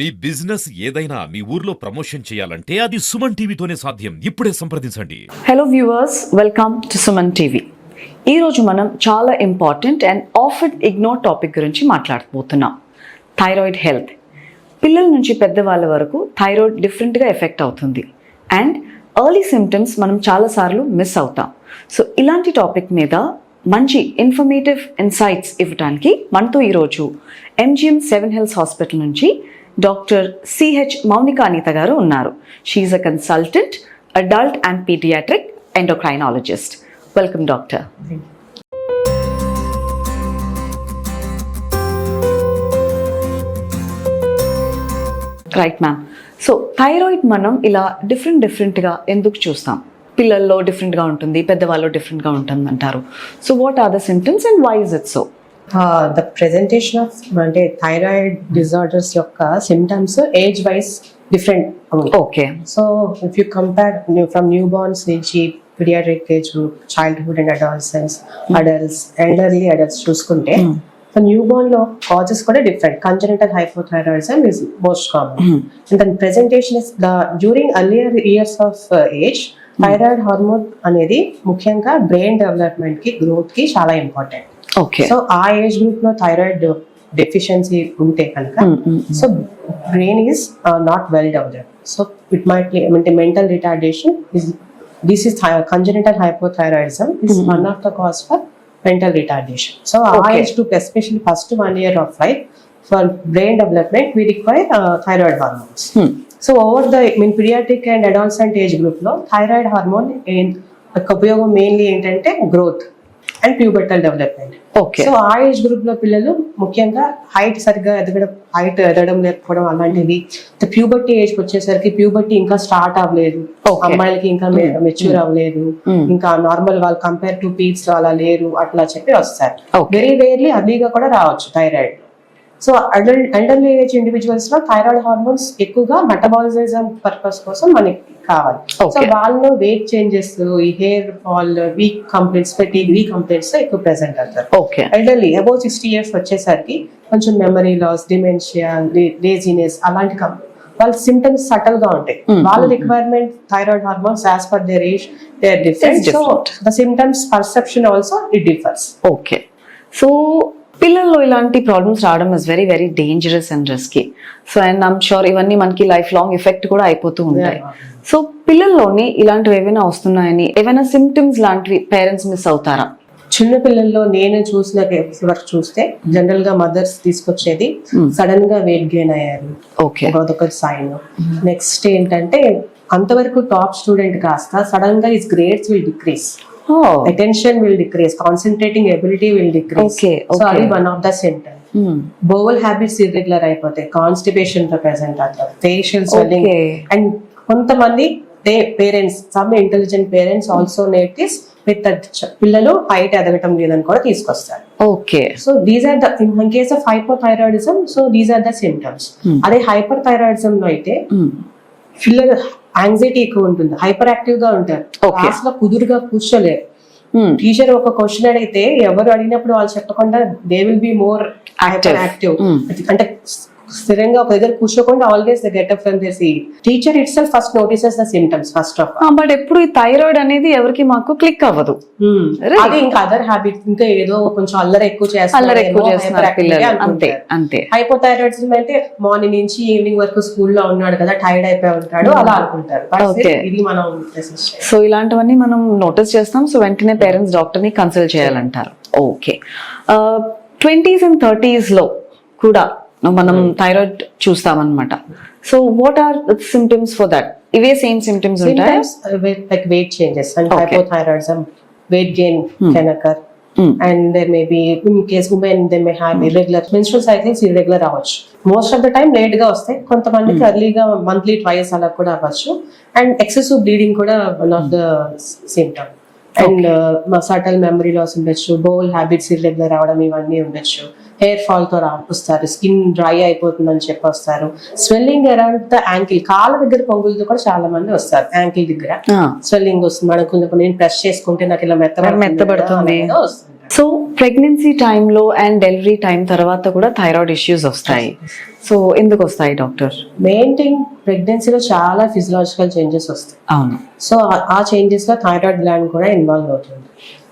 మీ business ఏదైనా మీ ఊర్లో ప్రమోషన్ చేయాలంటే అది సుమన్ టీవీతోనే సాధ్యం. ఇప్పుడే సంప్రదించండి. Hello viewers welcome to Suman TV ఈరోజు మనం చాలా important and often ignore topic గురించి మాట్లాడబోతున్నాం. థైరాయిడ్ హెల్త్ పిల్లల నుంచి పెద్దవాళ్ళ వరకు థైరాయిడ్ డిఫరెంట్గా ఎఫెక్ట్ అవుతుంది. అండ్ ఎర్లీ సిమ్టమ్స్ మనం చాలాసార్లు మిస్ అవుతాం. సో ఇలాంటి టాపిక్ మీద మంచి ఇన్ఫర్మేటివ్ ఇన్సైట్స్ ఇవ్వడానికి మనతో ఈరోజు ఎంజిఎం సెవెన్ హెల్త్ హాస్పిటల్ నుంచి డాక్టర్ సిహెచ్ మౌనిక అనిత గారు ఉన్నారు. She's a consultant adult and pediatric endocrinologist welcome doctor right ma'am so thyroid మనం ఇలా డిఫరెంట్ డిఫరెంట్గా ఎందుకు చూస్తాం? పిల్లల్లో డిఫరెంట్గా ఉంటుంది పెద్దవాళ్ళు డిఫరెంట్గా ఉంటుంది అంటారు so what are the symptoms and why is it so the presentation of అంటే థైరాయిడ్ డిజార్డర్స్ యొక్క symptoms age wise different okay so if you compare from newborns నుంచి pediatric age group childhood and adolescence adults elderly adults చూసుకుంటే so న్యూ బోర్న్లో causes కూడా different congenital hypothyroidism is most common and then presentation is the during earlier years of age thyroid hormone అనేది ముఖ్యంగా brain డెవలప్మెంట్కి గ్రోత్కి చాలా ఇంపార్టెంట్ ఓకే సో ఆ ఏజ్ గ్రూప్లో థైరాయిడ్ డెఫిషియన్సీ ఉంటే కనుక so brain is not well developed so it might అంటే mental retardation is this is congenital hypothyroidism is one of the cause for mental retardation so uh. Age group especially first one year of life for brain development we require thyroid hormones. So over the mean pediatric and adolescent age గ్రూప్లో thyroid hormone యొక్క ఉపయోగం mainly ఏంటంటే growth and pubertal development okay so ఆ age గ్రూప్లో పిల్లలు ముఖ్యంగా height సరిగ్గా ఎదగడం హైట్ ఎదగడం లేకపోవడం అలాంటివి. ప్యూబర్టీ ఏజ్ వచ్చేసరికి ప్యూబర్టీ ఇంకా స్టార్ట్ అవ్వలేదు. అమ్మాయిలకి ఇంకా మెచ్యూర్ అవ్వలేదు. Mm. ఇంకా నార్మల్ వాళ్ళు కంపేర్ టు పీట్స్ అలా లేరు అట్లా చెప్పి వస్తారు. వెరీ రేర్లీ అర్లీగా కూడా రావచ్చు thyroid so adult elderly age ఇండివిజువల్స్లో thyroid hormones ఎక్కువగా మెటబాలిజం పర్పస్ కోసం మనకి కావాలి. సో. వాళ్ళలో వెయిట్ చేంజెస్ ఈ హెయిర్ ఫాల్ వీక్ కంప్లైంట్స్ పెట్టి వీక్ కంప్లైంట్స్ ఎక్కువ ప్రెసెంట్ అవుతారు. ఎల్డర్లీ అబౌవ్ సిక్స్టీ ఇయర్స్ వచ్చేసరికి కొంచెం మెమరీ లాస్ డిమెన్షియా లేజినెస్ అలాంటి వాళ్ళ సిమ్టమ్స్ సటల్గా ఉంటాయి. Mm, వాళ్ళ requirement thyroid hormones as per their age they are different so. The symptoms perception also it differs okay so పిల్లల్లో ఇలాంటి ప్రాబ్లమ్స్ రావడం is very very dangerous and risky so and I'm sure ఇవన్నీ మనకి life long effect కూడా అయిపోతూ ఉంటాయి. So పిల్లల్లోని ఇలాంటివి ఏమైనా వస్తున్నాయని ఏమైనా సిమ్టమ్స్ లాంటివి పేరెంట్స్ మిస్ అవుతారా? చిన్న పిల్లల్లో నేను చూసిన వరకు చూస్తే జనరల్గా మదర్స్ తీసుకొచ్చేది. సడన్గా వెయిట్ గెయిన్ అయ్యారు. ఓకే అదొక సైన్ నెక్స్ట్ ఏంటంటే అంతవరకు టాప్ స్టూడెంట్ కాస్త సడన్గా is grades will decrease. Attention will decrease concentrating ability will decrease so అది. One of the symptom Hmm. Bowel habits irregular అయిపోతాయి కాన్స్టిపేషన్తో ప్రెసెంట్ అవుతారు ఫేషియల్ స్వెల్లింగ్. అండ్ కొంతమంది parents some intelligent parents also notice with పిల్లలు height ఎదగటం లేదని కూడా తీసుకొస్తారు okay so these are the in case of hypothyroidism so these are the symptoms. అదే హైపర్ థైరాయిడిజం లో అయితే Hmm. పిల్లలు యాంగ్జైటీ ఎక్కువ ఉంటుంది హైపర్ యాక్టివ్గా ఉంటారు. క్లాస్లో కుదురుగా కూర్చోలేరు Hmm. టీచర్ ఒక క్వశ్చన్ అడిగితే ఎవరు అడిగినప్పుడు వాళ్ళు చెప్పకుండా they will be more. Active. అంటే స్థిరంగా ఒక దగ్గర కూర్చోకుండా always the get up from see teacher itself first notices the symptoms first of but ఎప్పుడు ఈ థైరాయిడ్ అనేది ఎవరికి మాకు క్లిక్ అవ్వదు. Right. అదే ఇంకా అదర్ హ్యాబిట్ ఇంకా ఏదో కొంచెం అల్లరి ఎక్కువ అల్లరి ఎక్కువ చేస్తున్నారు అంతే అంతే. హైపోథైరాయిడ్స్ అంటే మార్నింగ్ నుంచి ఈవినింగ్ వరకు స్కూల్లో ఉన్నాడు కదా టైర్డ్ అయిపోయి ఉంటాడు అలా అనుకుంటారు. But Okay. ఇది మనం. సో ఇలాంటివన్నీ మనం నోటీస్ చేస్తాం. సో వెంటనే పేరెంట్స్ డాక్టర్ని కన్సల్ట్ చేయాలంటారు. ఓకే ట్వంటీస్ అండ్ థర్టీస్లో కూడా మనం thyroid చూస్తామన్నమాట. So what are symptoms for that ఇవే సేమ్ సిమ్టమ్స్ ఉంటాయి? changes. And Okay. hypothyroidism, weight gain can occur. Hmm. And there may be, in case women, they may have irregular menstrual cycles, irregular అవ్వచ్చు. Most of the time లేట్గా వస్తాయి. కొంతమందికి ఎర్లీగా monthly twice అలా కూడా అవ్వచ్చు. And excessive bleeding కూడా one of the symptom and subtle memory loss ఉండొచ్చు. బోల్ హ్యాబిట్స్ ఇర్రెగ్యులర్ అవడం ఇవన్నీ ఉండొచ్చు. హెయిర్ ఫాల్తో రాపిస్తారు. స్కిన్ డ్రై అయిపోతుందని చెప్పి వస్తారు స్వెల్లింగ్ అరౌండ్ ద యాంకిల్ కాళ్ళ దగ్గర పొంగులతో కూడా చాలా మంది వస్తారు. యాంకిల్ దగ్గర. స్వెల్లింగ్ వస్తుంది. మనకు నేను ప్రెస్ చేసుకుంటే నాకు ఇలా మెత్తబడుతుంది. మెత్తబడుతుంది. సో ప్రెగ్నెన్సీ టైంలో అండ్ డెలివరీ టైం తర్వాత కూడా థైరాయిడ్ ఇష్యూస్ వస్తాయి. సో ఎందుకు వస్తాయి డాక్టర్? మెయిన్ థింగ్ ప్రెగ్నెన్సీలో చాలా ఫిజియలాజికల్ చేంజెస్ వస్తాయి. అవును. సో ఆ- ఆ చేంజెస్లో థైరాయిడ్ గ్లాండ్ కూడా ఇన్వాల్వ్ అవుతుంది.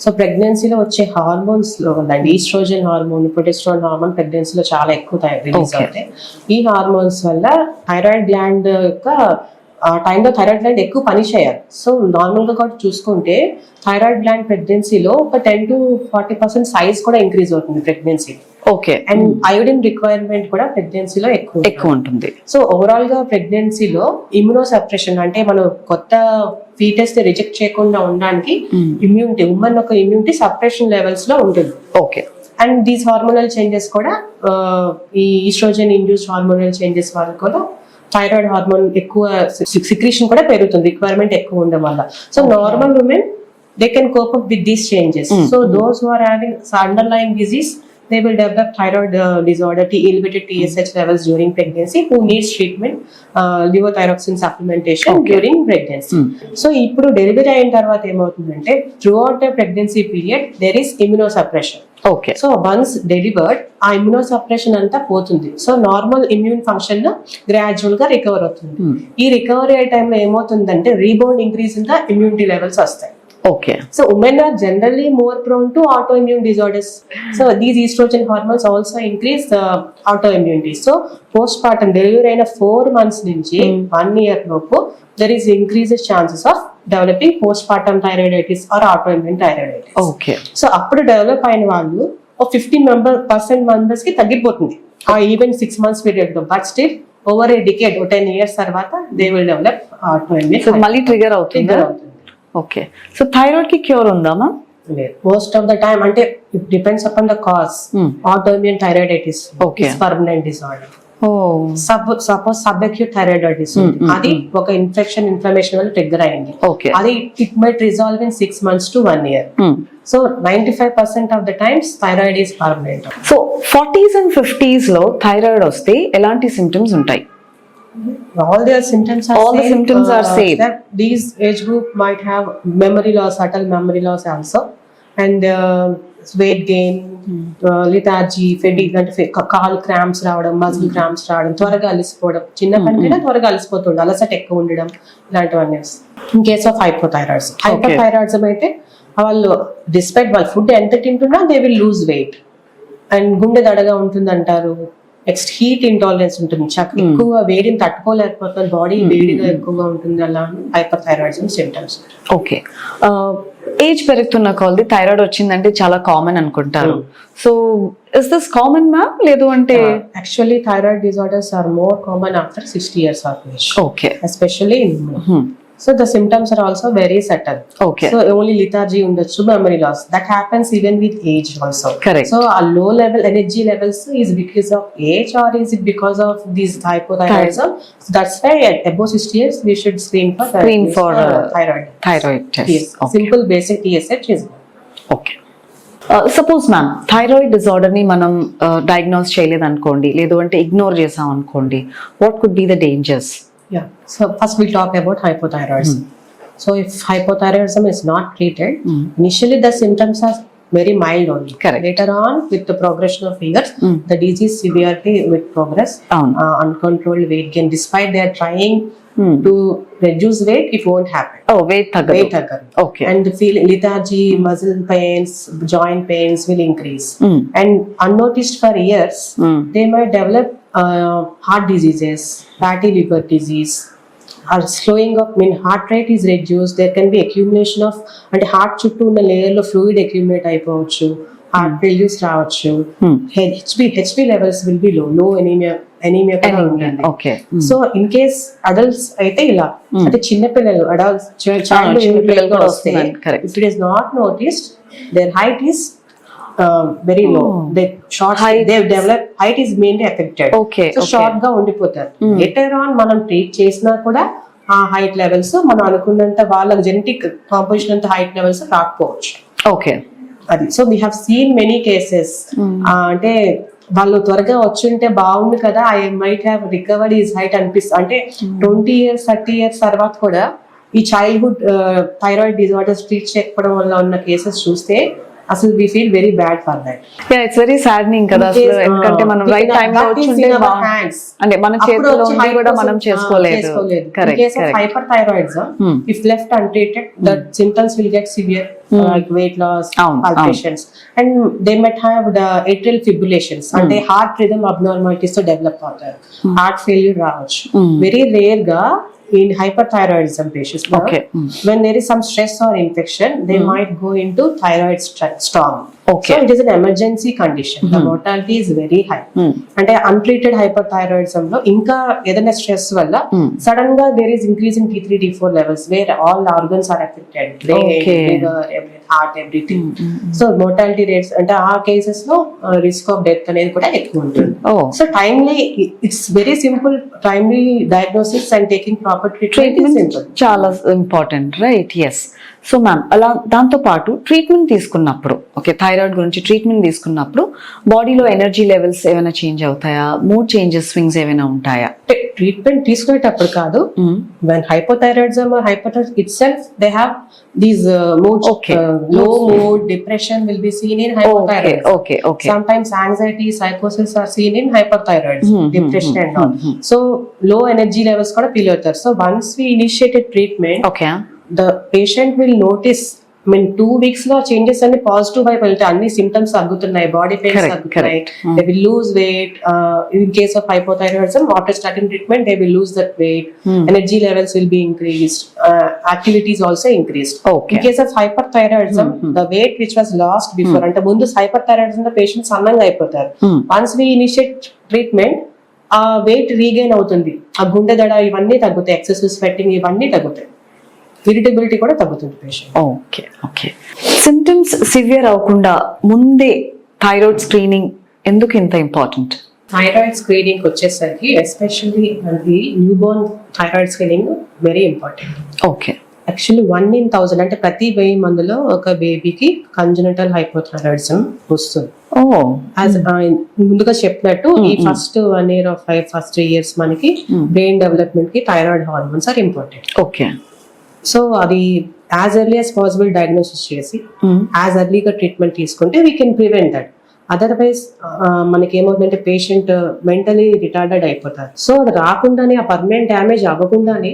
సో ప్రెగ్నెన్సీలో వచ్చే హార్మోన్స్లో ఉందండి ఈస్ట్రోజన్ హార్మోన్ ప్రొటెస్ట్రాన్ హార్మోన్ ప్రెగ్నెన్సీలో చాలా ఎక్కువ రిలీజ్. అవుతాయి ఈ హార్మోన్స్ వల్ల థైరాయిడ్ గ్లాండ్ యొక్క ఆ టైంలో థైరాయిడ్ గ్లాండ్ ఎక్కువ పని చేయాలి సో నార్మల్గా కూడా చూసుకుంటే థైరాయిడ్ గ్లాండ్ ప్రెగ్నెన్సీలో ఒక ten to forty percent size కూడా ఇంక్రీజ్ అవుతుంది pregnancy okay and iodine requirement కూడా ప్రెగ్నెన్సీలో ఎక్కువ. ఎక్కువ ఉంటుంది. సో ఓవరాల్గా ప్రెగ్నెన్సీలో ఇమ్యూనో సప్రెషన్ అంటే మనం కొత్త ఫీటస్ని రిజెక్ట్ చేయకుండా ఉండడానికి ఇమ్యూనిటీ ఉమ్మన్ ఒక ఇమ్యూనిటీ సప్రెషన్ లెవెల్స్లో ఉంటుంది. Okay and these hormonal changes కూడా ఈ ఈస్ట్రోజన్ ఇండ్యూస్డ్ హార్మోనల్ చేంజెస్ వల్ల కూడా థైరాయిడ్ హార్మోన్ ఎక్కువ సిక్రీషన్ కూడా పెరుగుతుంది రిక్వైర్మెంట్ ఎక్కువ ఉండడం వల్ల. So normal women they can cope up with these changes so those who are having underline disease they will develop thyroid uh, disorder, T elevated TSH levels during pregnancy, who needs treatment, uh, levothyroxine supplementation during pregnancy. So ఇప్పుడు delivery అయిన తర్వాత ఏమవుతుందంటే throughout the pregnancy period there is immunosuppression okay so once delivered ఆ immunosuppression అంతా పోతుంది. So normal immune function గ్రాడ్యువల్గా recover అవుతుంది. ఈ రికవరీ అయ్యే టైంలో ఏమవుతుందంటే rebound increase in the immunity levels వస్తాయి. Okay So women are generally more prone to autoimmune disorders. So these estrogen hormones also increase the autoimmunity. So postpartum delivery అయిన four months నుంచి one year లోపు there is increases chances of developing postpartum thyroiditis or autoimmune thyroiditis okay so అప్పుడు develop అయిన వాళ్ళు ఒక fifty member percent మెంబర్స్కి తగ్గిపోతుంది. ఆ ఈవెన్ సిక్స్ మంత్స్ పీరియడ్లో. But still over a decade ten years తర్వాత they will develop so autoimmune మళ్ళీ ట్రిగర్ అవుతుంది. ఓకే సో థైరాయిడ్కి క్యూర్ ఉందా ma'am most of the time అంటే it depends upon the cause Hmm. Autoimmune thyroiditis Okay. Permanent disorder sub suppose subacute thyroiditis అది ఒక infection inflammation వల్ల trigger అయింది. Okay అది it might resolve in six months to one year Hmm. So ninety five percent of the times thyroid is permanent so forties and ఫిఫ్టీస్లో thyroid వస్తే ఎలాంటి symptoms ఉంటాయి? All their symptoms are All the same. symptoms are same. That these age group might have memory loss, subtle memory loss also, and uh, weight gain, uh, lethargy, fatigue అంటే కాలు cramps రావడం muscle cramps రావడం త్వరగా అలసిపోవడం చిన్న పనికైనా త్వరగా అలసిపోతుండే అలసట ఎక్కువ ఉండడం ఇలాంటివన్నీ in case of hypothyroids hypothyroids అయితే వాళ్ళు డిస్పైట్ వాళ్ళ ఫుడ్ ఎంత తింటున్నా they will lose weight and గుండె దడగా ఉంటుంది అంటారు నెక్స్ట్ హీట్ ఇంటాలరెన్స్ ఉంటుంది. చక్ ఎక్కువ వేడిని తట్టుకోలేకపోతుంది బాడీ వేడిగా ఎక్కువగా ఉంటుంది అలా hyperthyroids symptoms okay. Age పెరుగుతున్న కొలది థైరాయిడ్ వచ్చిందంటే చాలా కామన్ అనుకుంటారు. So is this common ma'am లేదు అంటే actually thyroid disorders are more common after sixty years of age okay. Especially so the symptoms are also very subtle okay so only lethargy ఉండొచ్చు memory loss that happens even with age also Correct. So uh low level energy levels is because of age or is it because of this hypothyroidism that's why above sixty years we should screen for Screen for, uh, thyroid thyroid simple basic TSH is okay suppose ma'am thyroid డిజార్డర్ని మనం diagnose చేయలేదు అనుకోండి లేదు అంటే ignore చేసాం అనుకోండి what could be the dangers Yeah. So first we'll talk about hypothyroidism. Mm. So if hypothyroidism is not treated, mm. initially the symptoms are very mild only. Correct. Later on, with the progression of years, mm. the disease severely with progress, On uh, uncontrolled weight gain. Despite they are trying to reduce weight, it won't happen. Oh weight Weight తగ్గదు again. Okay And the feel lethargy, muscle pains, joint pains will increase. Mm. And unnoticed for years, they might develop uh, heart diseases, fatty liver disease, or slowing up. I mean, heart rate is reduced. There can be accumulation of అంటే heart చుట్టూ ఉన్న layer లో fluid accumulate అయిపోవచ్చు heart failures రావచ్చు HB HB levels will be low low anaemia anemia కూడా ఉంటుంది okay so in case adults అయితే ఇలా అంటే చిన్న పిల్లలు అడల్ట్స్ చైల్డ్ చిన్న పిల్లలు కూడా వస్తే వస్తున్నారు, correct. If it is not noticed their height is very low they short they develop height is mainly affected okay. షార్ట్గా ఉండిపోతారు. లేటర్ ఆన్ మనం ట్రీట్ చేసినా కూడా ఆ హైట్ లెవెల్స్ మనం అనుకున్నంత వాళ్ళ జెనెటిక్ కాంపోజిషన్ అంత హైట్ లెవెల్స్ రాకపోవచ్చు. ఓకే అది. So we have seen many cases అంటే వాళ్ళు త్వరగా వచ్చుంటే బాగుంది కదా I might have recovered is height అనిపిస్తుంది అంటే ట్వంటీ ఇయర్స్ థర్టీ ఇయర్స్ తర్వాత కూడా ఈ చైల్డ్హుడ్ థైరాయిడ్ డిజార్డర్స్ ట్రీట్ చేయకపోవడం వల్ల ఉన్న కేసెస్ చూస్తే అసలు we feel very bad for that it's very saddening కదా అసలు. ఎందుకంటే మనం రైట్ టైం లో వచ్చుంటే. అంటే మన చేతిలో ఉండి కూడా మనం చేసుకోలేదు. Correct hyper thyroids Hmm. If left untreated the symptoms will get severe like weight loss and they might have the atrial fibrillations అంటే హార్ట్ రిథమ్ అబ్నార్మాలిటీస్తో డెవలప్ అవుతారు హార్ట్ ఫెయిల్యూర్ రావచ్చు. వెరీ రేర్గా in hyperthyroidism patients now, Okay. Hmm. when there is some stress or infection they might go into thyroid st- storm Okay. so it is an emergency condition the mortality is very high Hmm. అంటే untreated hyperthyroidism లో ఇంకా ఏదైనా stress వల్ల Hmm. సడన్గా there is increase in T three T four levels where all organs are affected Okay. Heart everything so mortality rates అంటే ఆ కేసెస్లో risk of death అనేది కూడా ఎక్కువ ఉంటుంది. So timely it's very simple timely diagnosis and taking proper treatment చాలా important right yes so ma'am అలా దాంతో పాటు ట్రీట్మెంట్ తీసుకున్నప్పుడు ఓకే థైరాయిడ్ గురించి ట్రీట్మెంట్ తీసుకున్నప్పుడు బాడీలో ఎనర్జీ లెవెల్స్ ఏమైనా చేంజ్ అవుతాయా? మూడ్ చేంజెస్ స్వింగ్స్ ఏమైనా ఉంటాయా? ట్రీట్మెంట్ తీసుకునేటప్పుడు కాదు. When hypothyroidism or hyperthyroid itself they have these low mood, depression will be seen in hypothyroid. Okay, okay, okay. Sometimes anxiety, psychosis are seen in hyperthyroid, hmm, hmm, hmm, depression hmm, and all. Hmm, hmm. So low energy levels kuda feel So once we initiated treatment, okay. the patient will notice Mean, two వీక్స్లో changes అన్ని positive వైపు వెళ్తే అన్ని symptoms తగ్గుతున్నాయి. Body pains తగ్గుతున్నాయి. They will lose weight in case of hypothyroidism after starting treatment they will lose that weight. Energy levels will be increased activities also increased. In case of hyper thyroidism. The weight which was lost before అంటే ముందు hyper thyroidism లో patients సన్నంగా అయిపోతారు. Once we initiate treatment ఆ weight regain అవుతుంది. ఆ గుండె దడ ఇవన్నీ తగ్గుతాయి. ఎక్సెసివ్ స్వెట్టింగ్ ఇవన్నీ తగ్గుతాయి. ఇరిటబిలిటీ కూడా తగ్గుతుంది patient okay okay symptoms severe అవ్వకుండా ముందే థైరాయిడ్ స్క్రీనింగ్ ఎందుకు ఇంత ఇంపార్టెంట్ థైరాయిడ్ స్క్రీనింగ్ వచ్చేసరికి ఎస్పెషల్లీ మనకి newborn thyroid screening very important okay actually one in thousand అంటే ప్రతి వెయ్యి మందిలో ఒక బేబీకి కంజనటల్ హైపోథైరాయిడిజం వస్తుంది. ఓ యాజ్ ముందుగా చెప్పినట్టు ఈ first one year of five first years మనకి. బ్రెయిన్ డెవలప్మెంట్కి thyroid hormones are important okay so అది as early as possible diagnosis చేసి యాజ్ ఎర్లీగా ట్రీట్మెంట్ తీసుకుంటే we can prevent that otherwise మనకి ఏమవుతుందంటే పేషెంట్ మెంటలీ రిటార్డెడ్ అయిపోతారు. సో అది రాకుండానే ఆ పర్మనెంట్ డ్యామేజ్ అవ్వకుండానే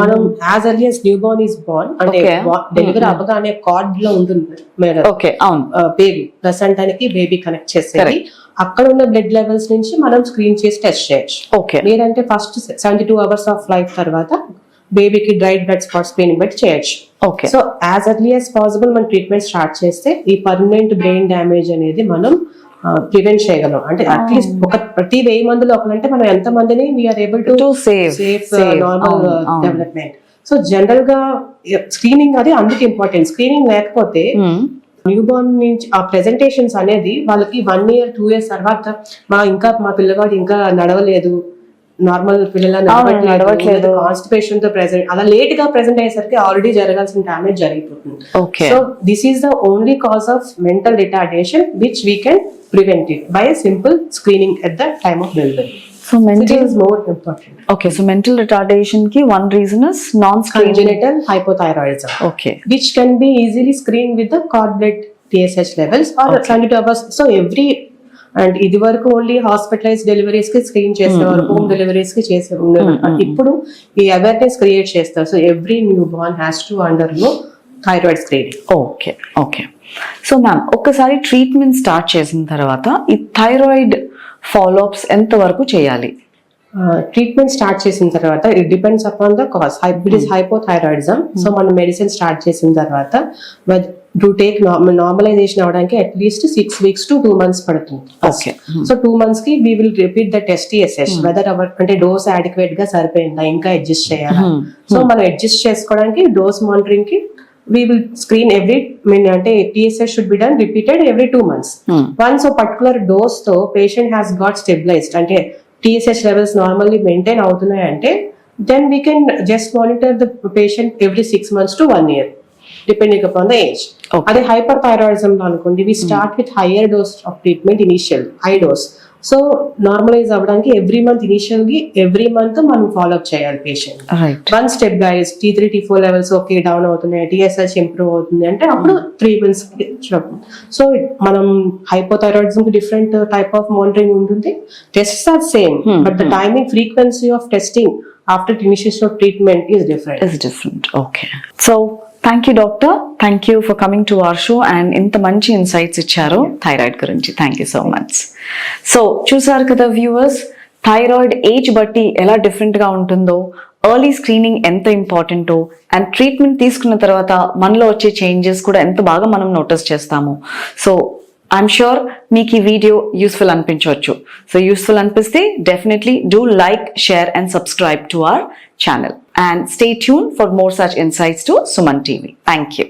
మనం as early as newborn is born అంటే. డెలివరీ అవ్వగానే కార్డ్లో ఉంటుంది మేడం. ఓకే అవును. బేబీ బేబీ కనెక్ట్ చేసేది. అక్కడ ఉన్న బ్లడ్ లెవెల్స్ నుంచి మనం స్క్రీన్ చేసి టెస్ట్ చేయొచ్చు. ఓకే లేదంటే first seventy two hours of life తర్వాత బేబీకి డ్రైడ్ బ్లడ్ స్పాట్స్ స్క్రీనింగ్ బట్టి చేయొచ్చు. Okay so as early as possible మనం ట్రీట్మెంట్ స్టార్ట్ చేస్తే ఈ పర్మనెంట్ బ్రెయిన్ డ్యామేజ్ అనేది మనం ప్రివెంట్ చేయగలం. అంటే అట్లీస్ట్ ఒక ప్రతి వెయ్యి మందిలో ఒకరంటే మనం ఎంత మందిని we are able to save normal development so జనరల్గా స్క్రీనింగ్ అది అందుకు ఇంపార్టెంట్ స్క్రీనింగ్ లేకపోతే న్యూ బోర్న్ నుంచి ఆ ప్రెజెంటేషన్స్ అనేది వాళ్ళకి వన్ ఇయర్ టూ ఇయర్స్ తర్వాత మా ఇంకా మా పిల్లవాడు ఇంకా నడవలేదు నార్మల్ పిల్లల. కాన్స్టిపేషన్తో ప్రెసెంట్ అలా లేట్గా ప్రెసెంట్ అయ్యేసరికి ఆల్రెడీ జరగాల్సిన డ్యామేజ్ జరిగిపోతుంది. So this is the only cause of mental retardation which we can prevent it by simple screening at the time of delivery so mental more important okay so mental రిటార్డేషన్కి one reason is non screen congenital hypothyroidism okay which can be easily screened with the cord blood TSH levels or Okay. 72 hours. So every and ఇది వరకు only hospitalise డెలివరీస్కి screen చేసేవారు home డెలివరీస్కి చేసే ఉండేవారు Mm, mm, ఇప్పుడు ఈ awareness create చేస్తారు. So every newborn has to undergo thyroid screening okay okay so ma'am ఒక్కసారి ట్రీట్మెంట్ స్టార్ట్ చేసిన తర్వాత ఈ థైరాయిడ్ ఫాలోఅప్స్ ఎంత వరకు చేయాలి? ట్రీట్మెంట్ స్టార్ట్ చేసిన తర్వాత it depends upon the cause it is hypothyroidism so మనం మెడిసిన్ స్టార్ట్ చేసిన తర్వాత టు టేక్ నార్మలైజేషన్ అవడానికి at least six weeks to two months పడుతుంది. సో టూ మంత్స్కి we will repeat the test SS whether our అంటే dose అడిక్వేట్గా సరిపోయిందా ఇంకా అడ్జస్ట్ చేయాలా. సో మనం అడ్జస్ట్ చేసుకోవడానికి dose మానిటరింగ్కి we will screen every mean అంటే TSS should be done repeated every two months. Once particular డోస్తో patient has got stabilised అంటే TSH levels normally maintain అవుతున్నాయి అంటే then we can just monitor the patient every six months to one year depending upon the age Okay. అదే hyper thyroidism లో అనుకోండి we start with higher dose of treatment initial high dose so normalize అవ్వడానికి every month ఇనిషియల్గా every month మనం follow up చేయాలి patient one step guys T three T four levels okay down అవుతున్నాయి TSH improve అవుతుంది అంటే అప్పుడు three months so మనం హైపోథైరాయిడ్స్కి డిఫరెంట్ టైప్ ఆఫ్ మానిటరింగ్ ఉంటుంది. Test are same but the timing frequency of testing after initiation of treatment is different is different okay so thank you doctor thank you for coming to our show and ఇంత మంచి insights ఇచ్చారు thyroid గురించి. Thank you so much so చూసారు కదా viewers thyroid age బట్టి ఎలా డిఫరెంట్గా ఉంటుందో ఎర్లీ స్క్రీనింగ్ ఎంత ఇంపార్టెంటో అండ్ ట్రీట్మెంట్ తీసుకున్న తర్వాత మనలో వచ్చే చేంజెస్ కూడా ఎంత బాగా మనం నోటీస్ చేస్తాము. సో ఐఎమ్ షూర్ మీకు ఈ వీడియో యూస్ఫుల్ అనిపించవచ్చు. సో యూస్ఫుల్ అనిపిస్తే definitely do like share and subscribe to our channel and stay tune for more such insights to Suman TV thank you